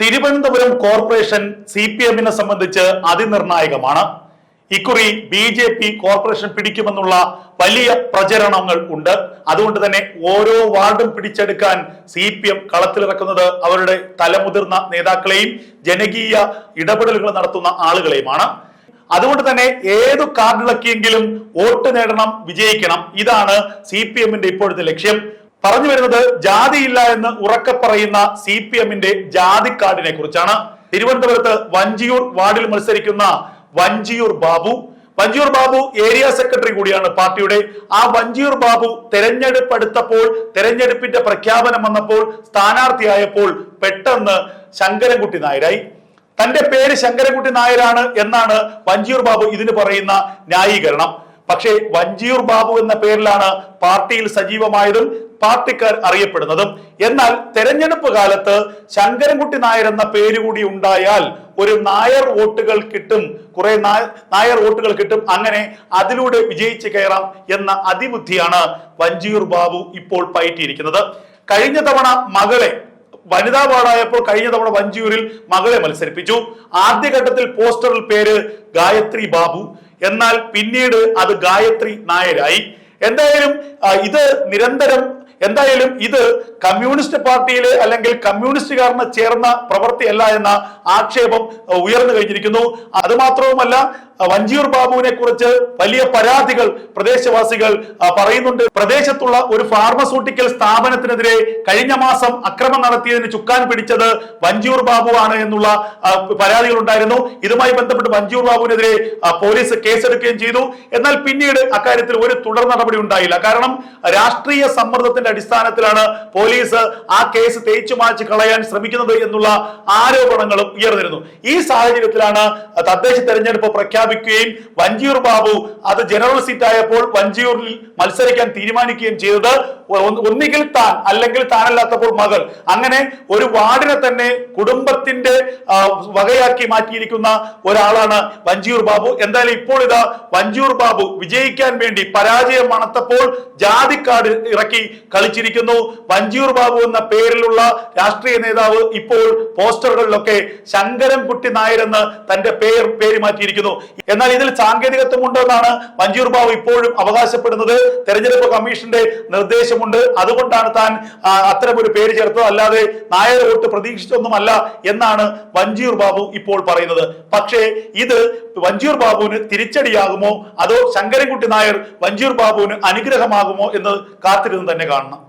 Thiruvananthapuram corporation C P എമ്മിനെ സംബന്ധിച്ച് അതിനിർണായകമാണ്. ഇക്കുറി ബി ജെ പി കോർപ്പറേഷൻ പിടിക്കുമെന്നുള്ള വലിയ പ്രചരണങ്ങൾ ഉണ്ട്. അതുകൊണ്ട് തന്നെ ഓരോ വാർഡും പിടിച്ചെടുക്കാൻ സി പി എം കളത്തിലിറക്കുന്നത് അവരുടെ തലമുതിർന്ന നേതാക്കളെയും ജനകീയ ഇടപെടലുകൾ നടത്തുന്ന ആളുകളെയുമാണ്. അതുകൊണ്ട് തന്നെ ഏത് കാർഡിളക്കിയെങ്കിലും വോട്ട് നേടണം വിജയിക്കണം. ഇതാണ് സി പി എമ്മിന്റെ ഇപ്പോഴത്തെ ലക്ഷ്യം. പറഞ്ഞു വരുന്നത് ജാതിയില്ല എന്ന് ഉറക്കെ പറയുന്ന സി പി എമ്മിന്റെ ജാതി കാർഡിനെ കുറിച്ചാണ്. തിരുവനന്തപുരത്ത് വഞ്ചിയൂർ വാർഡിൽ മത്സരിക്കുന്ന വഞ്ചിയൂർ ബാബു. വഞ്ചിയൂർ ബാബു ഏരിയ സെക്രട്ടറി കൂടിയാണ് പാർട്ടിയുടെ. ആ വഞ്ചിയൂർ ബാബു തെരഞ്ഞെടുപ്പ് അടുത്തപ്പോൾ തെരഞ്ഞെടുപ്പിന്റെ പ്രഖ്യാപനം വന്നപ്പോൾ സ്ഥാനാർത്ഥിയായപ്പോൾ പെട്ടെന്ന് ശങ്കരൻകുട്ടി നായരായി. തന്റെ പേര് ശങ്കരൻകുട്ടി നായരാണ് എന്നാണ് വഞ്ചിയൂർ ബാബു ഇതിന് പറയുന്ന ന്യായീകരണം. പക്ഷേ വഞ്ചിയൂർ ബാബു എന്ന പേരിലാണ് പാർട്ടിയിൽ സജീവമായതും പാർട്ടിക്കാർ അറിയപ്പെടുന്നതും. എന്നാൽ തെരഞ്ഞെടുപ്പ് കാലത്ത് ശങ്കരൻകുട്ടി നായർ എന്ന പേര് കൂടി ഉണ്ടായാൽ ഒരു നായർ വോട്ടുകൾ കിട്ടും. കുറെ നായർ വോട്ടുകൾ കിട്ടും. അങ്ങനെ അതിലൂടെ വിജയിച്ച് കയറാം എന്ന അതിബുദ്ധിയാണ് വഞ്ചിയൂർ ബാബു ഇപ്പോൾ പയറ്റിയിരിക്കുന്നത്. കഴിഞ്ഞ തവണ മകളെ വനിതാ വാർഡായപ്പോൾ കഴിഞ്ഞ തവണ വഞ്ചിയൂരിൽ മകളെ മത്സരിപ്പിച്ചു. ആദ്യഘട്ടത്തിൽ പോസ്റ്ററിൽ പേര് ഗായത്രി ബാബു. എന്നാൽ പിന്നീട് അത് ഗായത്രി നായരായി. എന്തായാലും ഇത് നിരന്തരം എന്തായാലും ഇത് കമ്മ്യൂണിസ്റ്റ് പാർട്ടിയിലെ അല്ലെങ്കിൽ കമ്മ്യൂണിസ്റ്റുകാരന് ചേർന്ന പ്രവൃത്തിയല്ല എന്ന ആക്ഷേപം ഉയർന്നു കഴിഞ്ഞിരിക്കുന്നു. അത് മാത്രവുമല്ല വഞ്ചിയൂർ ബാബുവിനെ കുറിച്ച് വലിയ പരാതികൾ പ്രദേശവാസികൾ പറയുന്നുണ്ട്. പ്രദേശത്തുള്ള ഒരു ഫാർമസ്യൂട്ടിക്കൽ സ്ഥാപനത്തിനെതിരെ കഴിഞ്ഞ മാസം അക്രമം നടത്തിയതിന് ചുക്കാൻ പിടിച്ചത് വഞ്ചിയൂർ ബാബു ആണ് എന്നുള്ള പരാതികൾ ഉണ്ടായിരുന്നു. ഇതുമായി ബന്ധപ്പെട്ട് വഞ്ചിയൂർ ബാബുവിനെതിരെ പോലീസ് കേസെടുക്കുകയും ചെയ്തു. എന്നാൽ പിന്നീട് അക്കാര്യത്തിൽ ഒരു തുടർ നടപടി ഉണ്ടായില്ല. കാരണം രാഷ്ട്രീയ സമ്മർദ്ദത്തിന്റെ അടിസ്ഥാനത്തിലാണ് പോലീസ് ആ കേസ് തേച്ചു മാച്ച് കളയാൻ ശ്രമിക്കുന്നത് എന്നുള്ള ആരോപണങ്ങളും ഉയർന്നിരുന്നു. ഈ സാഹചര്യത്തിലാണ് തദ്ദേശ തെരഞ്ഞെടുപ്പ് പ്രഖ്യാപിക്കുകയും വഞ്ചിയൂർ ബാബു അത് ജനറൽ സീറ്റ് ആയപ്പോൾ വഞ്ചിയൂരിൽ മത്സരിക്കാൻ തീരുമാനിക്കുകയും ചെയ്തത് ഒന്ന് ഒന്നുകിൽ താൻ അല്ലെങ്കിൽ താനല്ലാത്തപ്പോൾ മകൾ. അങ്ങനെ ഒരു വാർഡിനെ തന്നെ കുടുംബത്തിന്റെ വകയാക്കി മാറ്റിയിരിക്കുന്ന ഒരാളാണ് വഞ്ചിയൂർ ബാബു. എന്തായാലും ഇപ്പോൾ ഇതാ വഞ്ചിയൂർ ബാബു വിജയിക്കാൻ വേണ്ടി പരാജയം മണത്തപ്പോൾ ജാതി കാർഡ് ഇറക്കി കളിച്ചിരിക്കുന്നു. വഞ്ചിയൂർ ബാബു എന്ന പേരിലുള്ള രാഷ്ട്രീയ നേതാവ് ഇപ്പോൾ പോസ്റ്ററുകളിലൊക്കെ ശങ്കരൻ കുട്ടി നായർ എന്ന് തന്റെ പേർ പേര് മാറ്റിയിരിക്കുന്നു. എന്നാൽ ഇതിൽ സാങ്കേതികത്വം ഉണ്ടെന്നാണ് മഞ്ജൂർ ബാബു ഇപ്പോഴും അവകാശപ്പെടുന്നത്. തെരഞ്ഞെടുപ്പ് കമ്മീഷന്റെ നിർദ്ദേശമുണ്ട്. അതുകൊണ്ടാണ് താൻ അത്തരം ഒരു പേര് ചേർത്തത്. അല്ലാതെ നായർ വോട്ട് പ്രതീക്ഷിച്ചൊന്നുമല്ല എന്നാണ് വഞ്ചിയൂർ ബാബു ഇപ്പോൾ പറയുന്നത്. പക്ഷേ ഇത് വഞ്ചിയൂർ ബാബുവിന് തിരിച്ചടിയാകുമോ? അതോ ശങ്കരൻകുട്ടി നായർ വഞ്ചിയൂർ ബാബുവിന് അനുഗ്രഹമാകുമോ എന്ന് കാത്തിരുന്ന് തന്നെ കാണണം.